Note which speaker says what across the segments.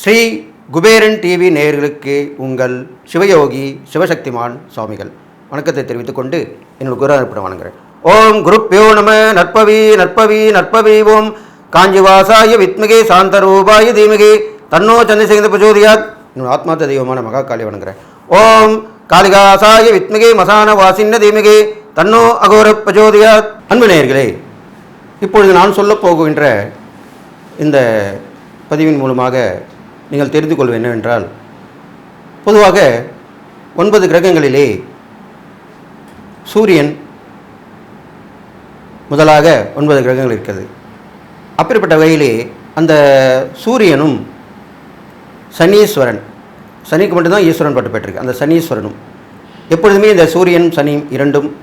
Speaker 1: Sri Kuberan TV நேயர்களுக்கு உங்கள் சிவயோகி சிவசக்திமான் சுவாமிகள். வணக்கத்தை தெரிவித்துக் கொண்டு என்னோட குரு அர்ப்பணம் வணங்குறேன் ஓம் குருப்பியோ நம நற்பவி நற்பவி நற்பவி ஓம். காஞ்சிவாசாய வித்மிகே சாந்தரூபாய தீமிகே. தன்னோ சந்திரசேகர பிரச்சோதியாத். என்னோட ஆத்மார்த்த தெய்வமான மகா காளி வணங்குறேன் ஓம் காளிகாசாய வித்மிகே மசான வாசின்ன தீமிகே. தன்னோ அகோர பிரஜோதியா அன்பு நேயர்களே இப்பொழுது நான் சொல்லப் போகின்ற இந்த பதிவின் மூலமாக நீங்கள் தெரிந்து கொள்வது என்னவென்றால் பொதுவாக ஒன்பது கிரகங்களிலே சூரியன் முதலாக ஒன்பது கிரகங்கள் இருக்கிறது. அப்படிப்பட்ட வகையிலே அந்த சூரியனும் சனீஸ்வரன் சனிக்கு மட்டும்தான் ஈஸ்வரன் பட்டு பெற்றிருக்கு அந்த சனீஸ்வரனும் எப்பொழுதுமே இந்த சூரியன் சனி இரண்டும்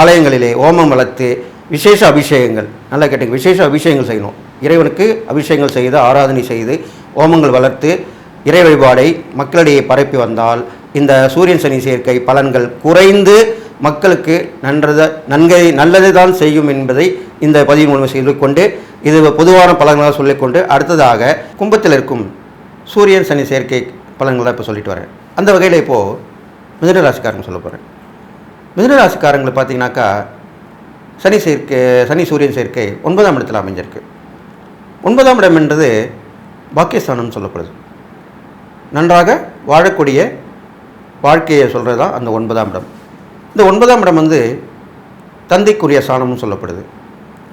Speaker 1: ஆலயங்களிலே ஓமம் வளர்த்து விசேஷ அபிஷேகங்கள் நல்லா கேட்டுங்க விசேஷ அபிஷேகங்கள் செய்யணும். இறைவனுக்கு அபிஷேகங்கள் செய்து ஆராதனை செய்து ஓமங்கள் வளர்த்து இறை வழிபாடை மக்களிடையே பரப்பி வந்தால் இந்த சூரியன் சனி சேர்க்கை பலன்கள் குறைந்து மக்களுக்கு நன்றத நன்கை நல்லது தான் செய்யும் என்பதை இந்த பதிவு மூலம் சொல்லிக்கொண்டு இது பொதுவான பலன்களாக சொல்லிக்கொண்டு அடுத்ததாக கும்பத்தில் இருக்கும் சூரியன் சனி சேர்க்கை பலன்களை இப்போ சொல்லிட்டு வரேன். அந்த வகையில் இப்போது மிதுன ராசிக்காரங்க சொல்ல போகிறேன் மிதுனராசிக்காரங்களை பார்த்தீங்கன்னாக்கா சனி சேர்க்கை சனி சூரியன் சேர்க்கை ஒன்பதாம் இடத்தில் அமைஞ்சிருக்கு. ஒன்பதாம் இடம் என்றது பாக்கியஸ்தானம்னு சொல்லப்படுது. நன்றாக வாழக்கூடிய வாழ்க்கையை சொல்கிறது தான் அந்த ஒன்பதாம் இடம். இந்த ஒன்பதாம் இடம் வந்து தந்தைக்குரிய ஸ்தானம்னு சொல்லப்படுது.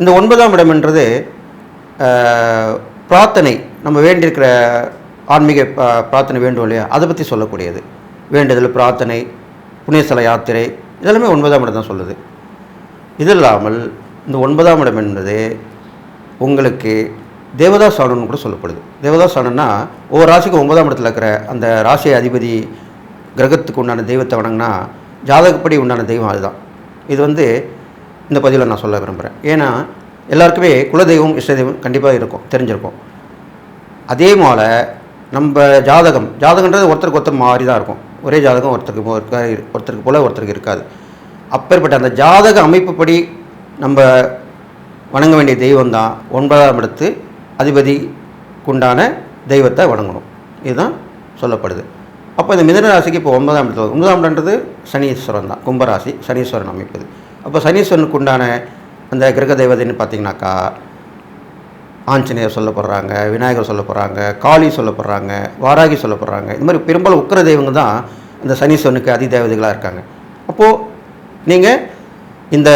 Speaker 1: இந்த ஒன்பதாம் இடம் என்றது பிரார்த்தனை நம்ம வேண்டியிருக்கிற ஆன்மீக பிரார்த்தனை வேண்டும் இல்லையா அதை பற்றி சொல்லக்கூடியது. வேண்டுதல் பிரார்த்தனை புண்ணியஸ்தல யாத்திரை இதெல்லாமே ஒன்பதாம் இடம் தான் சொல்லுது. இது இல்லாமல் இந்த ஒன்பதாம் இடம் என்பது உங்களுக்கு தேவதாஸ் ஆனன்னு கூட சொல்லப்படுது. தேவதாஸ் ஆனன்னா ஒவ்வொரு ராசிக்கும் ஒன்பதாம் இடத்துல இருக்கிற அந்த ராசி அதிபதி கிரகத்துக்கு உண்டான தெய்வத்தை வணங்கினா ஜாதகப்படி உண்டான தெய்வம் அதுதான். இது வந்து இந்த பதிவில் நான் சொல்ல விரும்புகிறேன் ஏன்னா எல்லாருக்குமே குலதெய்வம் இஷ்ட தெய்வம் கண்டிப்பாக இருக்கும் தெரிஞ்சிருக்கும். அதே போல் நம்ம ஜாதகம் ஜாதகன்றது ஒருத்தருக்கு ஒருத்தர் மாறி தான் இருக்கும். ஒரே ஜாதகம் ஒருத்தருக்கு ஒருத்தருக்கு போல் ஒருத்தருக்கு இருக்காது. அப்பேற்பட்ட அந்த ஜாதக அமைப்புப்படி நம்ம வணங்க வேண்டிய தெய்வம் தான் ஒன்பதாம் இடத்து அதிபதிக்குண்டான தெய்வத்தை வணங்கணும். இதுதான் சொல்லப்படுது. அப்போ இந்த மிதனராசிக்கு இப்போ ஒன்பதாம் இடத்துல ஒன்பதாம் இடன்றது சனீஸ்வரன் தான் கும்பராசி சனீஸ்வரன் அமைப்பது. அப்போ சனீஸ்வரனுக்கு உண்டான அந்த கிரக தெய்வதைன்னு பார்த்தீங்கன்னாக்கா ஆஞ்சநேயர் சொல்லப்படுறாங்க விநாயகர் சொல்லப்படுறாங்க காளி சொல்லப்படுறாங்க வாராகி சொல்லப்படுறாங்க. இந்த மாதிரி பெரும்பாலும் உக்கிர தெய்வங்க தான் இந்த சனீஸ்வரனுக்கு அதி தேவதைகளாக இருக்காங்க. அப்போது நீங்கள் இந்த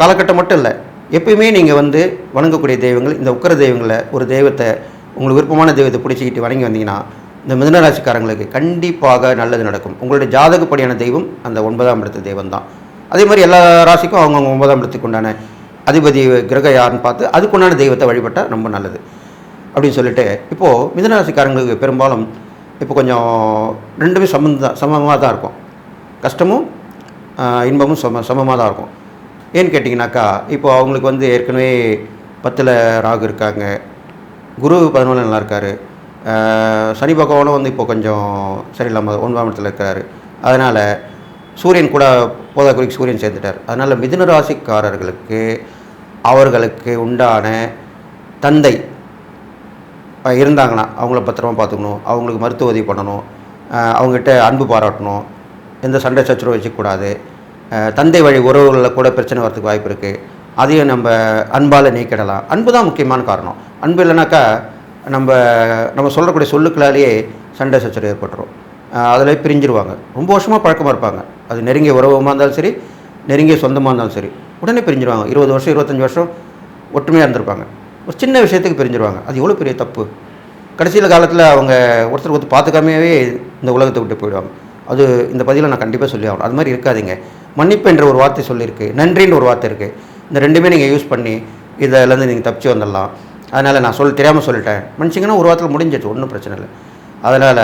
Speaker 1: காலகட்டம் மட்டும் இல்லை எப்பயுமே நீங்கள் வந்து வணங்கக்கூடிய தெய்வங்கள் இந்த உக்கிர தெய்வங்களை ஒரு தெய்வத்தை உங்களுக்கு விருப்பமான தெய்வத்தை பிடிச்சிக்கிட்டு வணங்கி வந்தீங்கன்னா இந்த மிதனராசிக்காரங்களுக்கு கண்டிப்பாக நல்லது நடக்கும். உங்களுடைய ஜாதகப்படியான தெய்வம் அந்த ஒன்பதாம் இடத்து தெய்வம் தான் அதே மாதிரி எல்லா ராசிக்கும் அவங்கவுங்க ஒன்பதாம் இடத்துக்கு உண்டான அதிபதி கிரக யாருன்னு பார்த்து அதுக்குண்டான தெய்வத்தை வழிபட்டால் ரொம்ப நல்லது அப்படின்னு சொல்லிட்டு இப்போது மிதனராசிக்காரங்களுக்கு பெரும்பாலும் இப்போ கொஞ்சம் ரெண்டுமே சமந்த சமமாக தான் இருக்கும். கஷ்டமும் இன்பமும் சம சமமாக தான் இருக்கும். ஏன்னு கேட்டிங்கனாக்கா இப்போ அவங்களுக்கு வந்து ஏற்கனவே பத்தில் ராகு இருக்காங்க. குரு பதினொன்று நல்லா இருக்காரு. சனி பகவானும் வந்து இப்போ கொஞ்சம் சரியில்லாமல் ஒன்பதாம் இடத்துல இருக்காரு. அதனால் சூரியன் கூட போதாக்குறிக்கு சூரியன் சேர்ந்துட்டார். அதனால் மிதுன ராசிக்காரர்களுக்கு அவர்களுக்கு உண்டான தந்தை. இருந்தாங்கன்னா அவங்கள பத்திரமா பார்த்துக்கணும். அவங்களுக்கு மருத்துவ உதவி பண்ணணும். அவங்ககிட்ட அன்பு பாராட்டணும். எந்த சண்டை சச்சரவு வச்சுக்கூடாது தந்தை வழி உறவுகளில் கூட பிரச்சனை வரதுக்கு வாய்ப்பு இருக்குது அதையும் நம்ம அன்பால் நீக்கிடலாம். அன்பு தான் முக்கியமான காரணம். அன்பு இல்லைனாக்கா நம்ம நம்ம சொல்லக்கூடிய சொல்லுக்களாலேயே சண்டை சச்சரவு ஏற்பட்டுரும். அதில் பிரிஞ்சிருவாங்க. ரொம்ப வருஷமாக பழக்கமாக இருப்பாங்க. அது நெருங்கிய உறவமாக இருந்தாலும் சரி நெருங்கிய சொந்தமாக இருந்தாலும் சரி. உடனே பிரிஞ்சிருவாங்க. இருபது வருஷம் இருபத்தஞ்சி வருஷம் ஒற்றுமையாக இருந்திருப்பாங்க. ஒரு சின்ன விஷயத்துக்கு பிரிஞ்சிருவாங்க. அது எவ்வளோ பெரிய தப்பு? கடைசியில் காலத்தில் அவங்க ஒருத்தர் ஒருத்தர் பார்த்துக்காமையே இந்த உலகத்தை விட்டு போயிடுவாங்க. அது இந்த பதிவில் நான் கண்டிப்பாக சொல்லி ஆகணும். அது மாதிரி இருக்காதீங்க. மன்னிப்பு என்ற ஒரு வார்த்தை சொல்லியிருக்கு. நன்றின்ற ஒரு வார்த்தை இருக்குது இந்த ரெண்டுமே நீங்கள் யூஸ் பண்ணி இதிலேருந்து நீங்கள் தப்பிச்சு வந்துடலாம். அதனால் நான் சொல் தெரியாமல் சொல்லிட்டேன். மனுஷங்கன்னா ஒரு வாரத்தில் முடிஞ்சிச்சு ஒன்றும் பிரச்சனை இல்லை. அதனால்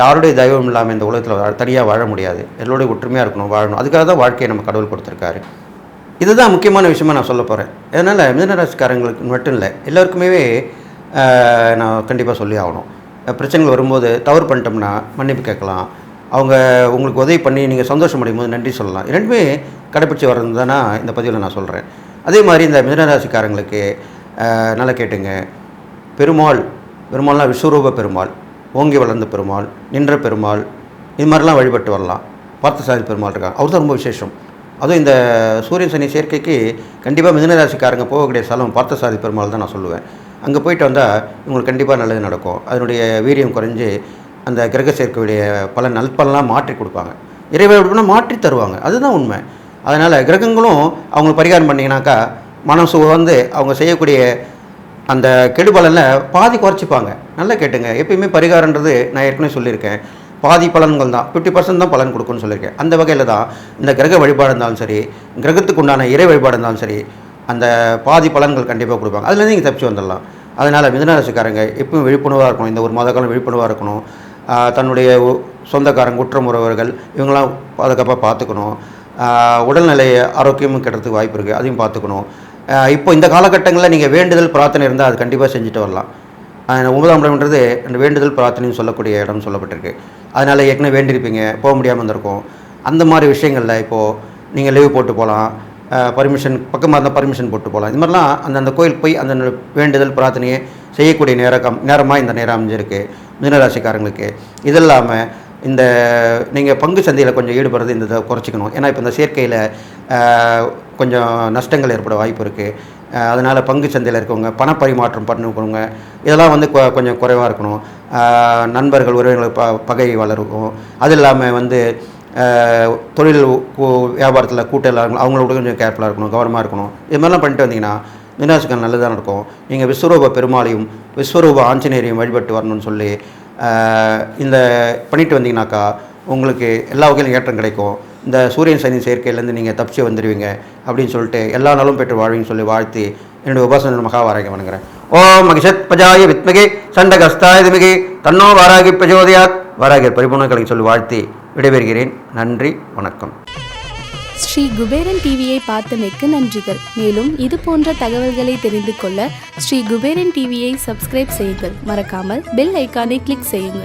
Speaker 1: யாருடைய தெய்வம் இல்லாமல் இந்த உலகத்தில் தனியாக வாழ முடியாது. எல்லோருடைய ஒற்றுமையாக இருக்கணும் வாழணும். அதுக்காக தான் வாழ்க்கையை நம்ம கடவுள் கொடுத்துருக்காரு. இதுதான் முக்கியமான விஷயமா நான் சொல்ல போகிறேன் அதனால் மிதனராசிக்காரங்களுக்கு மட்டும் இல்லை எல்லாருக்குமே நான் கண்டிப்பாக சொல்லி ஆகணும். பிரச்சனைகள் வரும்போது தவறு பண்ணிட்டோம்னா மன்னிப்பு கேட்கலாம். அவங்க உங்களுக்கு உதவி பண்ணி நீங்கள் சந்தோஷம் அடையும் போது நன்றி சொல்லலாம். இரண்டுமே கடைப்பிடிச்சி வர்றது தானே இந்த பதிவில் நான் சொல்கிறேன் அதே மாதிரி இந்த மிதனராசிக்காரங்களுக்கு நல்லா கேட்டுங்க. பெருமாள் பெருமாள்னா விஸ்வரூப பெருமாள் ஓங்கி வளர்ந்த பெருமாள் நின்ற பெருமாள் இது மாதிரிலாம் வழிபட்டு வரலாம். பார்த்தசாரதி பெருமாள் இருக்காங்க. அவர் தான் ரொம்ப விசேஷம். அதுவும் இந்த சூரியன் சனி சேர்க்கைக்கு கண்டிப்பாக மிதனராசிக்காரங்க போகக்கூடிய ஸ்தலம் பார்த்தசாதி பெருமாள் தான் நான் சொல்லுவேன். அங்கே போயிட்டு வந்தால் உங்களுக்கு கண்டிப்பாக நல்லது நடக்கும். அதனுடைய வீரியம் குறைஞ்சு அந்த கிரக சேர்க்கையுடைய பல நல்பலன்லாம் மாற்றி கொடுப்பாங்க. இறைவன் மாற்றி தருவாங்க. அதுதான் உண்மை. அதனால் கிரகங்களும் அவங்களுக்கு பரிகாரம் பண்ணிங்கனாக்கா மனசு வந்து அவங்க செய்யக்கூடிய அந்த கெடுபலனில் பாதி குறைச்சிப்பாங்க. நல்லா கேட்டுங்க. எப்பயுமே பரிகாரன்றது நான் ஏற்கனவே சொல்லியிருக்கேன். பாதி பலன்கள் தான். ஃபிஃப்டி பர்சன்ட் தான் பலன் கொடுக்கும்னு சொல்லியிருக்கேன். அந்த வகையில் தான் இந்த கிரக வழிபாடு இருந்தாலும் சரி கிரகத்துக்கு உண்டான இறை வழிபாடு இருந்தாலும் சரி அந்த பாதி பலன்கள் கண்டிப்பாக கொடுப்பாங்க. அதுலேருந்து நீங்கள் தப்பிச்சு வந்துடலாம். அதனால் மிதனராசிக்காரங்க எப்பவும் விழிப்புணர்வாக இருக்கணும். இந்த ஒரு மாத காலம் விழிப்புணர்வாக இருக்கணும். தன்னுடைய சொந்தக்காரங்க குற்றமுறவர்கள் இவங்களாம் பாதுகாப்பாக பார்த்துக்கணும் உடல்நிலை ஆரோக்கியமும் கெடுறதுக்கு வாய்ப்பு இருக்குது அதையும் பார்த்துக்கணும் இப்போ இந்த காலகட்டங்களில் நீங்கள் வேண்டுதல் பிரார்த்தனை இருந்தால் அது கண்டிப்பாக செஞ்சுட்டு வரலாம். ஆஹ் ஒன்பதாம் இடம்ன்றது அந்த வேண்டுதல் பிரார்த்தனைன்னு சொல்லக்கூடிய இடம் சொல்லப்பட்டிருக்கு. அதனால் ஏற்கனவே வேண்டியிருப்பீங்க போக முடியாமல் இருந்திருக்கும். அந்த மாதிரி விஷயங்களில் இப்போது நீங்கள் லீவ் போட்டு போகலாம் பர்மிஷன் பக்கமாக இருந்தால் பர்மிஷன் போட்டு போகலாம். இது மாதிரிலாம் அந்தந்த கோயில் போய் அந்த வேண்டுதல் பிரார்த்தனையை செய்யக்கூடிய நேரம் நேரமாக இந்த நேரம் அமைஞ்சிருக்கு மிதனராசிக்காரங்களுக்கு. இது இல்லாமல் இந்த நீங்கள் பங்கு சந்தையில் கொஞ்சம் ஈடுபடுறது இந்த இதை குறைச்சிக்கணும். ஏன்னா இப்போ இந்த சேர்க்கையில் கொஞ்சம் நஷ்டங்கள் ஏற்பட வாய்ப்பு இருக்குது அதனால் பங்கு சந்தையில் இருக்கவங்க பணப்பரிமாற்றம் பண்ணுறவங்க இதெல்லாம் வந்து கொ- கொஞ்சம் குறைவாக இருக்கணும். நண்பர்கள் உறவினர்கள் ப பகை வளருக்கும். அது இல்லாமல் வந்து தொழில் வியாபாரத்தில் கூட்டம் அவங்களோட கொஞ்சம் கேர்ஃபுல்லாக இருக்கணும் கவனமாக இருக்கணும். இது மாதிரிலாம் பண்ணிட்டு வந்தீங்கன்னா மீனாசிகள் நல்லதாக நடக்கும். நீங்கள் விஸ்வரூப பெருமாளையும் விஸ்வரூப ஆஞ்சநேயரையும் வழிபட்டு வரணும்னு சொல்லி இந்த பண்ணிட்டு வந்தீங்கன்னாக்கா உங்களுக்கு எல்லா வகையிலும் ஏற்றம் கிடைக்கும். இந்த சூரியன் சனி சேர்க்கையிலேருந்து நீங்கள் தப்பிச்சு வந்துடுவீங்க அப்படின்னு சொல்லிட்டு எல்லா நாளும் பெற்று வாழ்வீங்கன்னு சொல்லி வாழ்த்தி என்னுடைய உபாசன மகாவாராகி வணங்குறேன். ஓம் மகிஷத் பஜாய வித்மகே சண்டகஸ்தாய தன்னோ வாராகி பிரஜோதயாத் வாராகியர் பரிபூர்ணங்களை சொல்லி வாழ்த்தி விடைபெறுகிறேன். நன்றி வணக்கம்.
Speaker 2: ஸ்ரீ குபேரன் டிவியை பார்த்தமைக்கு நன்றிகள். மேலும் இது போன்ற தகவல்களை தெரிந்து கொள்ள ஸ்ரீ குபேரன் டிவியை சப்ஸ்கிரைப் செய்யுங்கள். மறக்காமல் பெல் ஐக்கானை கிளிக் செய்யுங்கள்.